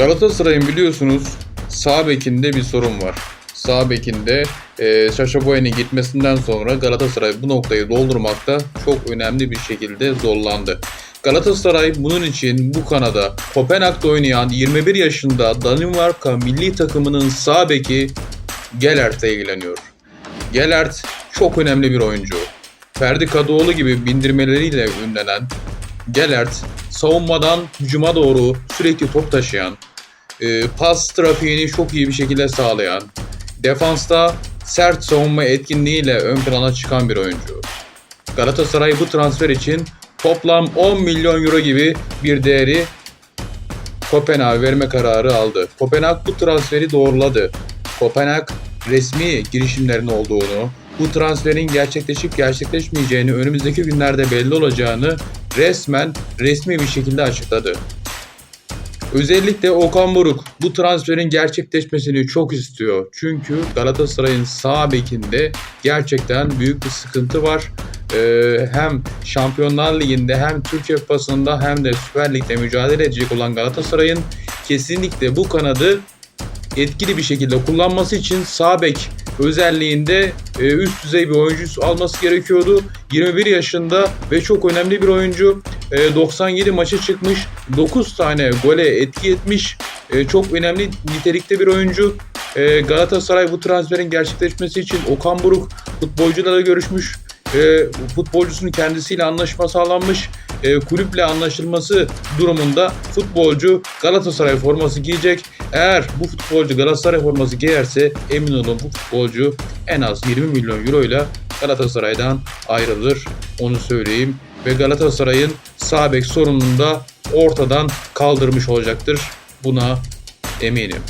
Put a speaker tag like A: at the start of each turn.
A: Galatasaray'ın biliyorsunuz sağ bekinde bir sorun var. Sağ bekinde e, Sacha Boey'nin gitmesinden sonra Galatasaray bu noktayı doldurmakta çok önemli bir şekilde zorlandı. Galatasaray bunun için bu kanada Kopenhag'da oynayan 21 yaşında Danimarka milli takımının sağ beki Gelert'le ilgileniyor. Gelert çok önemli bir oyuncu. Ferdi Kadıoğlu gibi bindirmeleriyle ünlenen Gelert savunmadan hücuma doğru sürekli top taşıyan, e, pas trafiğini çok iyi bir şekilde sağlayan, defansta sert savunma etkinliğiyle ön plana çıkan bir oyuncu. Galatasaray bu transfer için toplam 10 milyon euro gibi bir değeri Kopenhag verme kararı aldı. Kopenhag bu transferi doğruladı. Kopenhag resmi girişimlerin olduğunu, bu transferin gerçekleşip gerçekleşmeyeceğini, önümüzdeki günlerde belli olacağını resmen resmi bir şekilde açıkladı. Özellikle Okan Buruk bu transferin gerçekleşmesini çok istiyor. Çünkü Galatasaray'ın sağ bekinde gerçekten büyük bir sıkıntı var. Ee, hem Şampiyonlar Ligi'nde hem Türkiye Kupası'nda hem de Süper Lig'de mücadele edecek olan Galatasaray'ın kesinlikle bu kanadı etkili bir şekilde kullanması için sağ bek özelliğinde e, üst düzey bir oyuncu alması gerekiyordu. 21 yaşında ve çok önemli bir oyuncu. E, 97 maça çıkmış, 9 tane gole etki etmiş. E, çok önemli nitelikte bir oyuncu. E, Galatasaray bu transferin gerçekleşmesi için Okan Buruk futbolcularla görüşmüş. E, futbolcusunun kendisiyle anlaşma sağlanmış. E, kulüple anlaşılması durumunda futbolcu Galatasaray forması giyecek. Eğer bu futbolcu Galatasaray forması giyerse emin olun bu futbolcu en az 20 milyon euro ile Galatasaray'dan ayrılır. Onu söyleyeyim. Ve Galatasaray'ın sağ bek sorununu da ortadan kaldırmış olacaktır. Buna eminim.